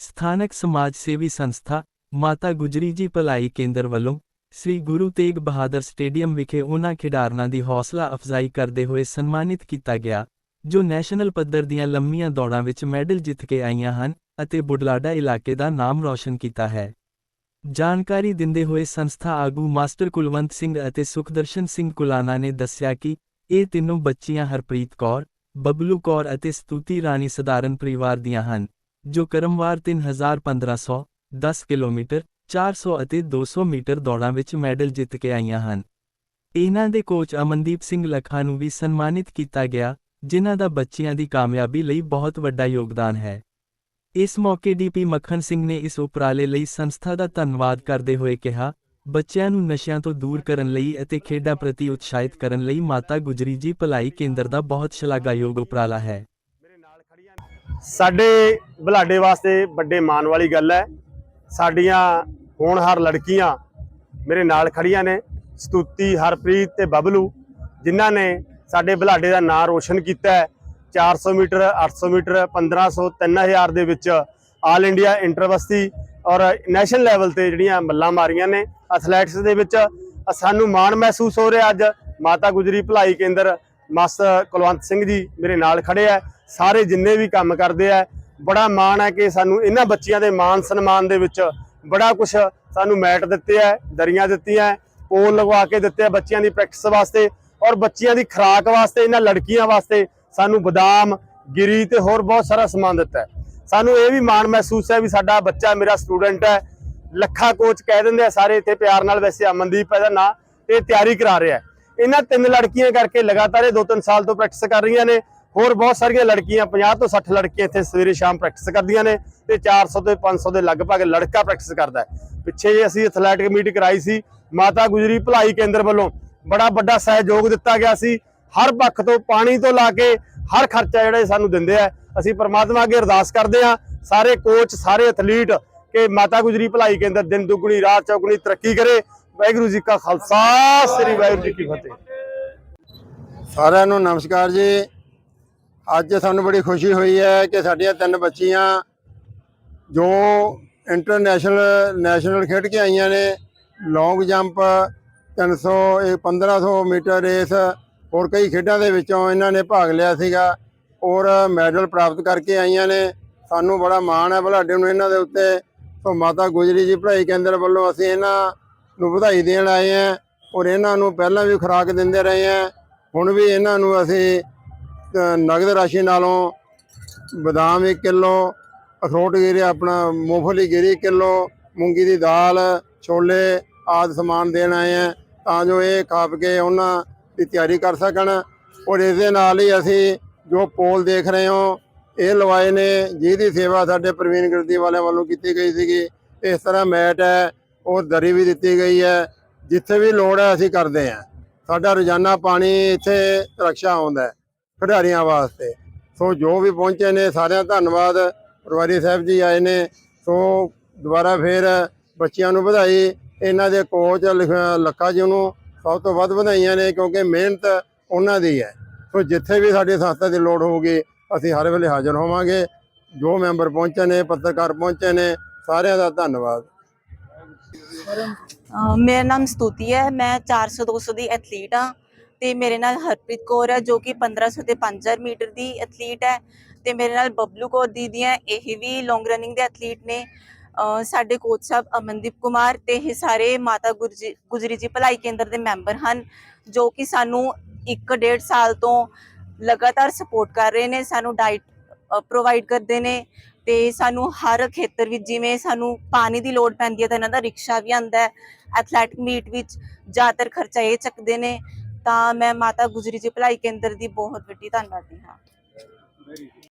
ਸਥਾਨਕ ਸਮਾਜ ਸੇਵੀ ਸੰਸਥਾ, ਮਾਤਾ ਗੁਜਰੀ ਜੀ ਭਲਾਈ ਕੇਂਦਰ ਵੱਲੋਂ ਸ੍ਰੀ ਗੁਰੂ ਤੇਗ ਬਹਾਦਰ ਸਟੇਡੀਅਮ ਵਿਖੇ ਉਹਨਾਂ ਖਿਡਾਰਨਾਂ ਦੀ ਹੌਸਲਾ ਅਫਜ਼ਾਈ ਕਰਦੇ ਹੋਏ ਸਨਮਾਨਿਤ ਕੀਤਾ ਗਿਆ, ਜੋ ਨੈਸ਼ਨਲ ਪੱਧਰ ਦੀਆਂ ਲੰਮੀਆਂ ਦੌੜਾਂ ਵਿੱਚ ਮੈਡਲ ਜਿੱਤ ਕੇ ਆਈਆਂ ਹਨ ਅਤੇ ਬੁਢਲਾਡਾ ਇਲਾਕੇ ਦਾ ਨਾਮ ਰੌਸ਼ਨ ਕੀਤਾ ਹੈ। ਜਾਣਕਾਰੀ ਦਿੰਦੇ ਹੋਏ ਸੰਸਥਾ ਆਗੂ ਮਾਸਟਰ ਕੁਲਵੰਤ ਸਿੰਘ ਅਤੇ ਸੁਖਦਰਸ਼ਨ ਸਿੰਘ ਕੁਲਾਨਾ ਨੇ ਦੱਸਿਆ ਕਿ ਇਹ ਤਿੰਨੋਂ ਬੱਚੀਆਂ ਹਰਪ੍ਰੀਤ ਕੌਰ, ਬਬਲੂ ਕੌਰ ਅਤੇ ਸਤੂਤੀ ਰਾਣੀ ਸਧਾਰਨ ਪਰਿਵਾਰ ਦੀਆਂ ਹਨ। ਜੋ ਕਰਮਵਾਰ 3500 10 ਕਿਲੋਮੀਟਰ 400 ਅਤੇ 200 ਮੀਟਰ ਦੌੜਾਂ ਵਿੱਚ ਮੈਡਲ ਜਿੱਤ ਕੇ ਆਈਆਂ ਹਨ। ਇਹਨਾਂ ਦੇ ਕੋਚ ਅਮਨਦੀਪ ਸਿੰਘ ਲੱਖਾ ਨੂੰ ਵੀ ਸਨਮਾਨਿਤ ਕੀਤਾ ਗਿਆ, ਜਿਨ੍ਹਾਂ ਦਾ ਬੱਚਿਆਂ ਦੀ ਕਾਮਯਾਬੀ ਲਈ ਬਹੁਤ ਵੱਡਾ ਯੋਗਦਾਨ ਹੈ। ਇਸ ਮੌਕੇ ਡੀਪੀ ਮੱਖਣ ਸਿੰਘ ਨੇ ਇਸ ਉਪਰਾਲੇ ਲਈ ਸੰਸਥਾ ਦਾ ਧੰਨਵਾਦ ਕਰਦੇ ਹੋਏ ਕਿਹਾ, ਬੱਚਿਆਂ ਨੂੰ ਨਸ਼ਿਆਂ ਤੋਂ ਦੂਰ ਕਰਨ ਲਈ ਅਤੇ ਖੇਡਾਂ ਪ੍ਰਤੀ ਉਤਸ਼ਾਹਿਤ ਕਰਨ ਲਈ ਮਾਤਾ ਗੁਜਰੀ ਜੀ ਭਲਾਈ ਕੇਂਦਰ ਦਾ ਬਹੁਤ ਸ਼ਲਾਘਾਯੋਗ ਉਪਰਾਲਾ ਹੈ। ਸਾਡੇ ਬੁਲਾਡੇ ਵਾਸਤੇ ਵੱਡੇ ਮਾਣ ਵਾਲੀ ਗੱਲ ਹੈ। ਸਾਡੀਆਂ ਹੋਣਹਾਰ ਲੜਕੀਆਂ ਮੇਰੇ ਨਾਲ ਖੜੀਆਂ ਨੇ, ਸਤੂਤੀ, ਹਰਪ੍ਰੀਤ ਤੇ ਬਬਲੂ, ਜਿਨ੍ਹਾਂ ਨੇ ਸਾਡੇ ਬੁਲਾਡੇ ਦਾ ਨਾਂ ਰੋਸ਼ਨ ਕੀਤਾ ਹੈ। 400 ਮੀਟਰ 800 ਮੀਟਰ 1500 3000 ਦੇ ਵਿੱਚ ਆਲ ਇੰਡੀਆ ਇੰਟਰਵਸਤੀ ਔਰ ਨੈਸ਼ਨਲ ਲੈਵਲ ਤੇ ਜਿਹੜੀਆਂ ਮੱਲਾਂ ਮਾਰੀਆਂ ਨੇ ਐਥਲੈਟਿਕਸ ਦੇ ਵਿੱਚ। ਸਾਨੂੰ ਮਾਣ ਮਹਿਸੂਸ ਹੋ ਰਿਹਾ ਅੱਜ। ਮਾਤਾ ਗੁਜਰੀ ਭਲਾਈ ਕੇਂਦਰ, ਮਾਸਟਰ ਕੁਲਵੰਤ ਸਿੰਘ ਜੀ ਮੇਰੇ ਨਾਲ ਖੜੇ ਆ ਸਾਰੇ ਜਿੰਨੇ ਵੀ ਕੰਮ ਕਰਦੇ ਆ, ਬੜਾ ਮਾਣ ਹੈ ਕਿ ਸਾਨੂੰ ਇਹਨਾਂ ਬੱਚਿਆਂ ਦੇ ਮਾਣ ਸਨਮਾਨ ਦੇ ਵਿੱਚ ਬੜਾ ਕੁਝ ਸਾਨੂੰ ਮੈਟ ਦਿੱਤੇ ਆ, ਦਰੀਆਂ ਦਿੱਤੀਆਂ, ਪੋਲ ਲਗਵਾ ਕੇ ਦਿੱਤੇ ਆ ਬੱਚਿਆਂ ਦੀ ਪ੍ਰੈਕਟਿਸ ਵਾਸਤੇ ਔਰ ਬੱਚਿਆਂ ਦੀ ਖੁਰਾਕ ਵਾਸਤੇ, ਇਹਨਾਂ ਲੜਕੀਆਂ ਵਾਸਤੇ ਸਾਨੂੰ ਬਦਾਮ, ਗਿਰੀ ਤੇ ਹੋਰ ਬਹੁਤ ਸਾਰਾ ਸਮਾਨ ਦਿੱਤਾ ਸਾਨੂੰ ਇਹ ਵੀ ਮਾਣ ਮਹਿਸੂਸ ਹੈ ਵੀ ਸਾਡਾ ਬੱਚਾ ਮੇਰਾ ਸਟੂਡੈਂਟ ਹੈ, ਲੱਖਾ ਕੋਚ ਕਹਿ ਦਿੰਦੇ ਆ ਸਾਰੇ ਇੱਥੇ ਪਿਆਰ ਨਾਲ, ਵੈਸੇ ਅਮਨਦੀਪ ਇਹਦਾ ਨਾਂ, ਇਹ ਤਿਆਰੀ ਕਰਾ ਰਿਹਾ ਇਹਨਾਂ ਤਿੰਨ ਲੜਕੀਆਂ ਕਰਕੇ ਲਗਾਤਾਰ ਇਹ 2-3 ਸਾਲ ਤੋਂ ਪ੍ਰੈਕਟਿਸ ਕਰ ਰਹੀਆਂ ਨੇ ਹੋਰ ਬਹੁਤ ਸਾਰੀਆਂ ਲੜਕੀਆਂ 50 ਤੋਂ 60 ਲੜਕੀਆਂ ਇੱਥੇ ਸਵੇਰੇ ਸ਼ਾਮ ਪ੍ਰੈਕਟਿਸ ਕਰਦੀਆਂ ਨੇ ਤੇ 400 ਤੇ 500 ਦੇ ਲਗਭਗ ਲੜਕਾ ਪ੍ਰੈਕਟਿਸ ਕਰਦਾ ਹੈ। ਪਿੱਛੇ ਜੇ ਅਸੀਂ ਐਥਲੈਟਿਕ ਮੀਟ ਕਰਾਈ ਸੀ, ਮਾਤਾ ਗੁਜਰੀ ਭਲਾਈ ਕੇਂਦਰ ਵੱਲੋਂ ਬੜਾ ਵੱਡਾ ਸਹਿਯੋਗ ਦਿੱਤਾ ਗਿਆ ਸੀ। ਹਰ ਪੱਖ ਤੋਂ ਪਾਣੀ ਤੋਂ ਲਾ ਕੇ ਹਰ ਖਰਚਾ ਜਿਹੜਾ ਸਾਨੂੰ ਦਿੰਦੇ ਆ। ਅਸੀਂ ਪਰਮਾਤਮਾ ਅੱਗੇ ਅਰਦਾਸ ਕਰਦੇ ਆ ਸਾਰੇ ਕੋਚ ਸਾਰੇ ਐਥਲੀਟ ਕਿ ਮਾਤਾ ਗੁਜਰੀ ਭਲਾਈ ਕੇਂਦਰ ਦਿਨ ਦੁਗਣੀ, ਰਾਤ ਚੌਗਣੀ ਤਰੱਕੀ ਕਰੇ। ਵਾਹਿਗੁਰੂ ਜੀ ਕਾ ਖਾਲਸਾ, ਸ੍ਰੀ ਵਾਹਿਗੁਰੂ ਜੀ ਕੀ ਫਤਿਹ। ਸਾਰਿਆਂ ਨੂੰ ਨਮਸਕਾਰ ਜੀ। ਅੱਜ ਸਾਨੂੰ ਬੜੀ ਖੁਸ਼ੀ ਹੋਈ ਹੈ ਕਿ ਸਾਡੀਆਂ ਤਿੰਨ ਬੱਚੀਆਂ ਜੋ ਇੰਟਰਨੈਸ਼ਨਲ ਨੈਸ਼ਨਲ ਖੇਡ ਕੇ ਆਈਆਂ ਨੇ ਲੌਂਗ ਜੰਪ 300 ਇਹ 1500 ਮੀਟਰ ਰੇਸ ਹੋਰ ਕਈ ਖੇਡਾਂ ਦੇ ਵਿੱਚੋਂ ਇਹਨਾਂ ਨੇ ਭਾਗ ਲਿਆ ਸੀਗਾ, ਔਰ ਮੈਡਲ ਪ੍ਰਾਪਤ ਕਰਕੇ ਆਈਆਂ ਨੇ। ਸਾਨੂੰ ਬੜਾ ਮਾਣ ਹੈ ਬਲਾਡੇ ਨੂੰ ਇਹਨਾਂ ਦੇ ਉੱਤੇ। ਸੋ ਮਾਤਾ ਗੁਜਰੀ ਜੀ ਪੜ੍ਹਾਈ ਕੇਂਦਰ ਵੱਲੋਂ ਅਸੀਂ ਇਹਨਾਂ ਨੂੰ ਵਧਾਈ ਦੇਣ ਆਏ ਹਾਂ, ਔਰ ਇਹਨਾਂ ਨੂੰ ਪਹਿਲਾਂ ਵੀ ਖੁਰਾਕ ਦਿੰਦੇ ਰਹੇ ਹਾਂ। ਹੁਣ ਵੀ ਇਹਨਾਂ ਨੂੰ ਅਸੀਂ ਨਗਦ ਰਾਸ਼ੀ ਨਾਲੋਂ ਬਦਾਮ 1 ਕਿਲੋ, ਅਖਰੋਟ ਗਿਰੇ ਆਪਣਾ ਮੂੰਗਫਲੀ ਗਿਰੀ ਕਿਲੋ, ਮੂੰਗੀ ਦੀ ਦਾਲ, ਛੋਲੇ ਆਦਿ ਸਮਾਨ ਦੇਣ ਆਏ ਆ, ਤਾਂ ਜੋ ਇਹ ਖਾਪ ਕੇ ਉਹਨਾਂ ਦੀ ਤਿਆਰੀ ਕਰ ਸਕਣ। ਔਰ ਇਸ ਦੇ ਨਾਲ ਹੀ ਅਸੀਂ ਜੋ ਪੋਲ ਦੇਖ ਰਹੇ ਹੋ, ਇਹ ਲਵਾਏ ਨੇ, ਜਿਹਦੀ ਸੇਵਾ ਸਾਡੇ ਪ੍ਰਵੀਨ ਗਿਰਦੀ ਵਾਲਿਆਂ ਵੱਲੋਂ ਕੀਤੀ ਗਈ ਸੀਗੀ। ਇਸ ਤਰ੍ਹਾਂ ਮੈਟ ਹੈ ਔਰ ਦਰੀ ਵੀ ਦਿੱਤੀ ਗਈ ਹੈ, ਜਿੱਥੇ ਵੀ ਲੋੜ ਹੈ ਅਸੀਂ ਕਰਦੇ ਹਾਂ। ਸਾਡਾ ਰੋਜ਼ਾਨਾ ਪਾਣੀ ਇੱਥੇ ਰਕਸ਼ਾ ਆਉਂਦਾ ਹੈ। ਖਿਡਾਰੀਆਂ ਵਾਸਤੇ। ਸੋ ਜੋ ਵੀ ਪਹੁੰਚੇ ਨੇ, ਸਾਰਿਆਂ ਦਾ ਧੰਨਵਾਦ। ਪਰਿਵਾਰੀ ਸਾਹਿਬ ਜੀ ਆਏ ਨੇ। ਸੋ ਦੁਬਾਰਾ ਫੇਰ ਬੱਚਿਆਂ ਨੂੰ ਵਧਾਈ। ਇਹਨਾਂ ਦੇ ਕੋਚ ਲਿਖ- ਲੱਖਾ ਜੀ ਨੂੰ ਸਭ ਤੋਂ ਵੱਧ ਵਧਾਈਆਂ ਨੇ, ਕਿਉਂਕਿ ਮਿਹਨਤ ਉਹਨਾਂ ਦੀ ਹੈ। ਸੋ ਜਿੱਥੇ ਵੀ ਸਾਡੀ ਸੰਸਥਾ ਦੀ ਲੋੜ ਹੋਊਗੀ, ਅਸੀਂ ਹਰ ਵੇਲੇ ਹਾਜ਼ਰ ਹੋਵਾਂਗੇ। ਜੋ ਮੈਂਬਰ ਪਹੁੰਚੇ ਨੇ, ਪੱਤਰਕਾਰ ਪਹੁੰਚੇ ਨੇ, ਸਾਰਿਆਂ ਦਾ ਧੰਨਵਾਦ। ਮੇਰਾ ਨਾਮ ਸਤੂਤੀ ਹੈ। ਮੈਂ 400 200 ਦੀ ਐਥਲੀਟ ਹਾਂ। ਤੇ ਮੇਰੇ ਨਾਲ ਹਰਪ੍ਰੀਤ ਕੌਰ ਹੈ ਜੋ ਕਿ 1500 ਤੇ 5000 ਮੀਟਰ ਦੀ ਐਥਲੀਟ ਹੈ ਤੇ ਮੇਰੇ ਨਾਲ ਬਬਲੂ ਕੌਰ ਦੀਦੀ ਹੈ, ਇਹ ਵੀ ਲੌਂਗ ਰਨਿੰਗ ਦੇ ਐਥਲੀਟ ਨੇ। ਸਾਡੇ ਕੋਚ ਸਾਹਿਬ ਅਮਨਦੀਪ ਕੁਮਾਰ ਤੇ ਇਹ ਸਾਰੇ ਮਾਤਾ ਗੁਰਜੀ, ਗੁਜਰੀ ਜੀ ਭਲਾਈ ਕੇਂਦਰ ਦੇ ਮੈਂਬਰ ਹਨ, ਜੋ ਕਿ ਸਾਨੂੰ 1.5 ਸਾਲ ਤੋਂ ਲਗਾਤਾਰ ਸਪੋਰਟ ਕਰ ਰਹੇ ਨੇ, ਸਾਨੂੰ ਡਾਈਟ ਪ੍ਰੋਵਾਈਡ ਕਰਦੇ ਨੇ ਤੇ ਸਾਨੂੰ ਹਰ ਖੇਤਰ ਵਿੱਚ ਜਿਵੇਂ ਸਾਨੂੰ ਪਾਣੀ ਦੀ ਲੋੜ ਪੈਂਦੀ ਹੈ ਤਾਂ ਇਹਨਾਂ ਦਾ ਰਿਕਸ਼ਾ ਵੀ ਆਂਦਾ ਹੈ ਐਥਲੈਟਿਕ ਮੀਟ ਵਿੱਚ ਜ਼ਿਆਦਾਤਰ ਖਰਚਾ ਇਹ ਚੱਕਦੇ ਨੇ। ਤਾਂ ਮੈਂ ਮਾਤਾ ਗੁਜਰੀ ਜੀ ਭਲਾਈ ਕੇਂਦਰ ਦੀ ਬਹੁਤ ਵੱਡੀ ਧੰਨਵਾਦੀ ਹਾਂ।